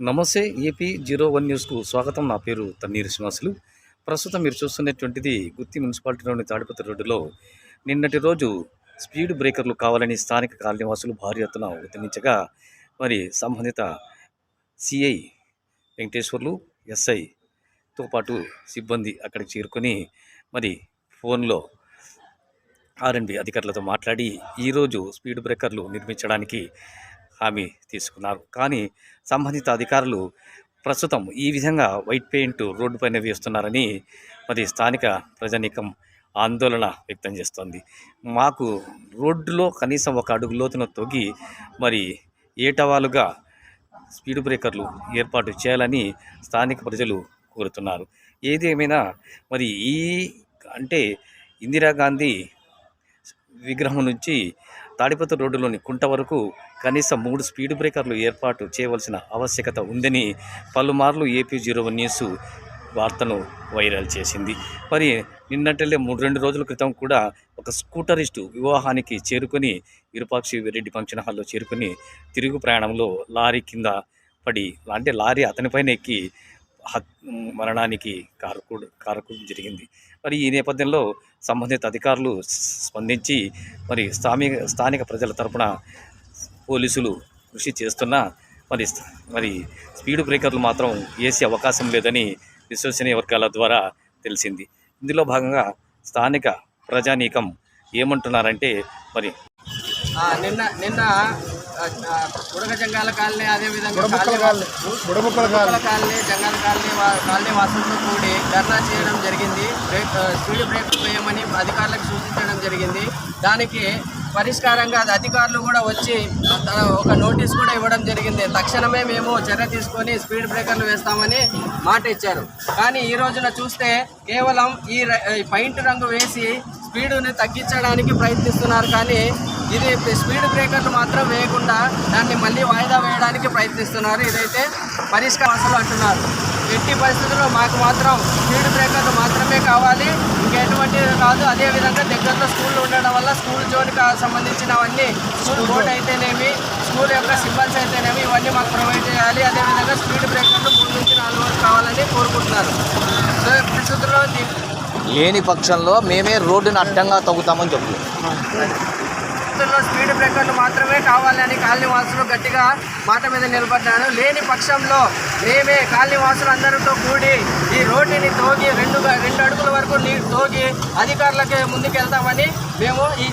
నమస్తే AP zero one న్యూస్కు స్వాగతం. నా పేరు తన్నీర్ శ్రీనివాసులు ప్రస్తుతం మీరు చూస్తున్నటువంటిది గుత్తి మున్సిపాలిటీలోని తాడిపత్రి రోడ్డులో నిన్నటి రోజు స్పీడ్ బ్రేకర్లు కావాలని స్థానిక కాలనీవాసులు భారీ ఎత్తున ఉద్యమించగా మరి సంబంధిత సిఐ వెంకటేశ్వర్లు ఎస్ఐతో పాటు సిబ్బంది అక్కడికి చేరుకొని మరి ఫోన్లో ఆర్ఎండ్బి అధికారులతో మాట్లాడి ఈరోజు స్పీడ్ బ్రేకర్లు నిర్మించడానికి హామీ తీసుకున్నారు. కానీ సంబంధిత అధికారులు ప్రస్తుతం ఈ విధంగా వైట్ పెయింట్ రోడ్డు పైన వేస్తున్నారని మరి స్థానిక ప్రజానీకం ఆందోళన వ్యక్తం చేస్తోంది. మాకు రోడ్డులో కనీసం ఒక అడుగు లోతున తొగి మరి ఏటవాలుగా స్పీడ్ బ్రేకర్లు ఏర్పాటు చేయాలని స్థానిక ప్రజలు కోరుతున్నారు. ఏదేమైనా మరి ఈ అంటే ఇందిరాగాంధీ విగ్రహం నుంచి తాడిపత్రి రోడ్డులోని కుంట వరకు కనీసం మూడు స్పీడ్ బ్రేకర్లు ఏర్పాటు చేయవలసిన ఆవశ్యకత ఉందని పలుమార్లు ఏపీ జీరో వన్ న్యూస్ వార్తను వైరల్ చేసింది. మరి నిన్నటిలే మూడు రెండు రోజుల క్రితం కూడా ఒక స్కూటరిస్టు వివాహానికి చేరుకొని విరూపాక్షి రెడ్డి ఫంక్షన్ హాల్లో చేరుకొని తిరుగు ప్రయాణంలో లారీ కింద పడి అంటే లారీ అతనిపైన ఎక్కి మరణానికి కారకుడు కారకు జరిగింది. మరి ఈ నేపథ్యంలో సంబంధిత అధికారులు స్పందించి మరి స్థానిక స్థానిక ప్రజల తరపున పోలీసులు కృషి చేస్తున్నా మరి మరి స్పీడ్ బ్రేకర్లు మాత్రం వేసే అవకాశం లేదని విశ్వసనీయ వర్గాల ద్వారా తెలిసింది. ఇందులో భాగంగా స్థానిక ప్రజానీకం ఏమంటున్నారంటే మరి నిన్న నిన్న బుడగ జంగాల కాలనీ అదేవిధంగా బుడబుక్కల కాలనీ. జంగాల కాలనీ కాలనీ వాసులతో కూడి ధర్నా చేయడం జరిగింది. బ్రేక్ స్పీడ్ బ్రేక్ వేయమని అధికారులకు సూచించడం జరిగింది. దానికి పరిష్కారంగా అది అధికారులు కూడా వచ్చి ఒక నోటీస్ కూడా ఇవ్వడం జరిగింది. తక్షణమే మేము చర్య తీసుకొని స్పీడ్ బ్రేకర్లు వేస్తామని మాట ఇచ్చారు. కానీ ఈ రోజున చూస్తే కేవలం ఈ పైంట్ రంగు వేసి స్పీడుని తగ్గించడానికి ప్రయత్నిస్తున్నారు. కానీ ఇది స్పీడ్ బ్రేకర్లు మాత్రం వేయకుండా దాన్ని మళ్ళీ వాయిదా వేయడానికి ప్రయత్నిస్తున్నారు. ఇదైతే పరిష్కారాలు అంటున్నారు. ఎట్టి పరిస్థితుల్లో మాకు మాత్రం స్పీడ్ బ్రేకర్లు మాత్రమే కావాలి. ఇంకెటువంటి కాదు. అదేవిధంగా దగ్గరలో స్కూల్ ఉండడం వల్ల స్కూల్ జోన్కి సంబంధించినవన్నీ స్కూల్ బోర్డ్ అయితేనేమి స్కూల్ యొక్క సింబల్స్ అయితేనేమి ఇవన్నీ మాకు ప్రొవైడ్ చేయాలి. అదేవిధంగా స్పీడ్ బ్రేకర్లు మూడు నుంచి నాలుగు వరకు కావాలని కోరుకుంటున్నారు. సో పరిస్థితుల్లో లేని పక్షంలో మేమే రోడ్డును అడ్డంగా తగ్గుతామని చెప్తున్నాం పరిస్థితుల్లో స్పీడ్ బ్రేకర్లు మాత్రమే కావాలని కాలనీ వాసులు గట్టిగా మాట మీద నిలబడ్డారు. లేని పక్షంలో మేమే కాలనీ వాసులు అందరితో కూడి ఈ రోడ్డుని తోగి రెండు రెండు అడుగుల వరకు నీ తోగి అధికారులకి ముందుకెళ్తామని మేము ఈ